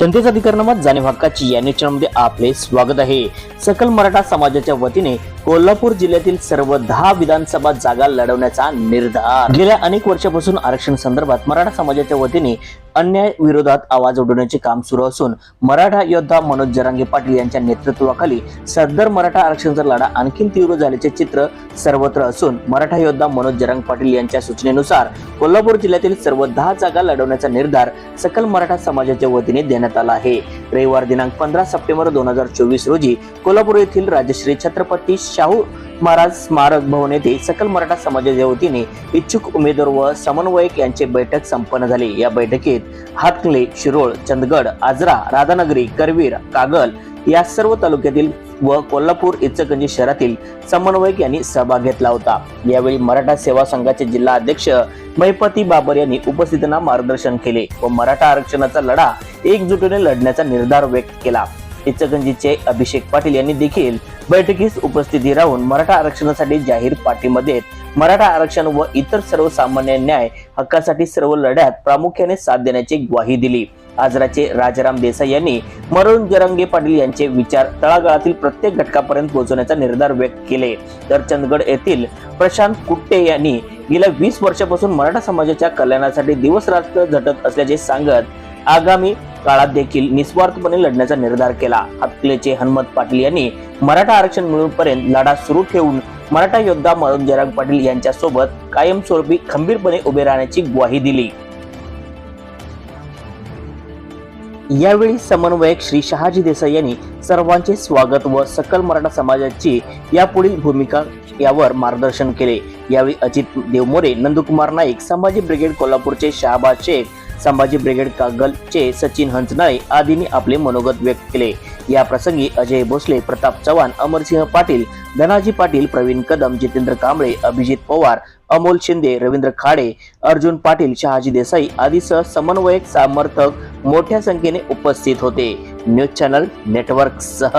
जनतेचा अधिकारनामात जाणीव हक्काची या निश्चयामध्ये आपले स्वागत आहे. सकल मराठा समाजाच्या वतीने कोल्हापूर जिल्ह्यातील सर्व दहा विधानसभा जागा लढवण्याचा निर्धार. गेल्या अनेक वर्षापासून आरक्षण संदर्भात मराठा समाजाच्या वतीने अन्याय विरोधात आवाज उडवण्याचे काम सुरू असून मराठा योद्धा मनोज जरांगे पाटील यांच्या नेतृत्वाखाली सदर मराठा आरक्षणाचा लढा आणखी तीव्र झाल्याचे चित्र सर्वत्र असून मराठा योद्धा मनोज जरांग पाटील यांच्या सूचनेनुसार कोल्हापूर जिल्ह्यातील सर्व दहा जागा लढवण्याचा निर्धार सकल मराठा समाजाच्या वतीने देण्यात आला आहे. रविवार दिनांक पंधरा सप्टेंबर दोन हजार चोवीस रोजी कोल्हापूर येथील राजश्री छत्रपती शाहू महाराज स्मारक भवन येथे सकल मराठा समाजाच्या वतीने इच्छुक उमेदवार व समन्वयक यांची बैठक संपन्न झाली. या बैठकीत हातकले शिरोळ चंदगड आजरा राधानगरी करवीर कागल या सर्व तालुक्यातील व कोल्हापूर इचकंजी शहरातील समन्वयक यांनी सहभाग घेतला होता. यावेळी मराठा सेवा संघाचे जिल्हा अध्यक्ष महिपती बाबर यांनी उपस्थितांना मार्गदर्शन केले व मराठा आरक्षणाचा लढा एकजुटीने लढण्याचा निर्धार व्यक्त केला. इचकंजीचे अभिषेक पाटील यांनी देखील बैठकीस उपस्थिती राहून मराठा आरक्षणासाठी जाहीर पाठिंबा देत मराठा आरक्षण व इतर सर्वसामान्य न्याय हक्कासाठी सर्व लढ्यात प्रामुख्याने साथ देण्याची ग्वाही दिली. आजराचे राजाराम देसाई यांनी मरुण जरंगे पाटील यांचे विचार तळागाळातील प्रत्येक घटकापर्यंत पोहोचवण्याचा निर्धार व्यक्त केले. तर चंदगड येथील प्रशांत कुट्टे यांनी गेल्या वीस वर्षापासून मराठा समाजाच्या कल्याणासाठी दिवस रात्र झटत असल्याचे सांगत आगामी काळात देखील निस्वार्थपणे लढण्याचा निर्धार केला. हातकलेचे हनुमत पाटील यांनी मराठा आरक्षण मिळूपर्यंत लढा सुरू ठेवून मराठा योद्धा मनोज जरांग पाटील यांच्या सोबत कायमस्वरूपी खंबीरपणे उभे राहण्याची ग्वाही दिली. यावेळी समन्वयक श्री शहाजी देसाई यांनी सर्वांचे स्वागत व सकल मराठा समाजाची यापुढील भूमिका यावर मार्गदर्शन केले. यावेळी अजित देवमोरे नंदकुमार नाईक संभाजी ब्रिगेड कोल्हापूरचे शहाबाद शेख संभाजी ब्रिगेड कागलचे सचिन हंचनाळे आदींनी आपले मनोगत व्यक्त केले. या प्रसंगी अजय भोसले प्रताप चव्हाण अमरसिंह पाटील धनाजी पाटील प्रवीण कदम जितेंद्र कांबळे अभिजित पवार अमोल शिंदे रवींद्र खाडे अर्जुन पाटील शहाजी देसाई आदीसह समन्वयक समर्थक मोठ्या संख्येने उपस्थित होते. न्यूज चॅनल नेटवर्क सह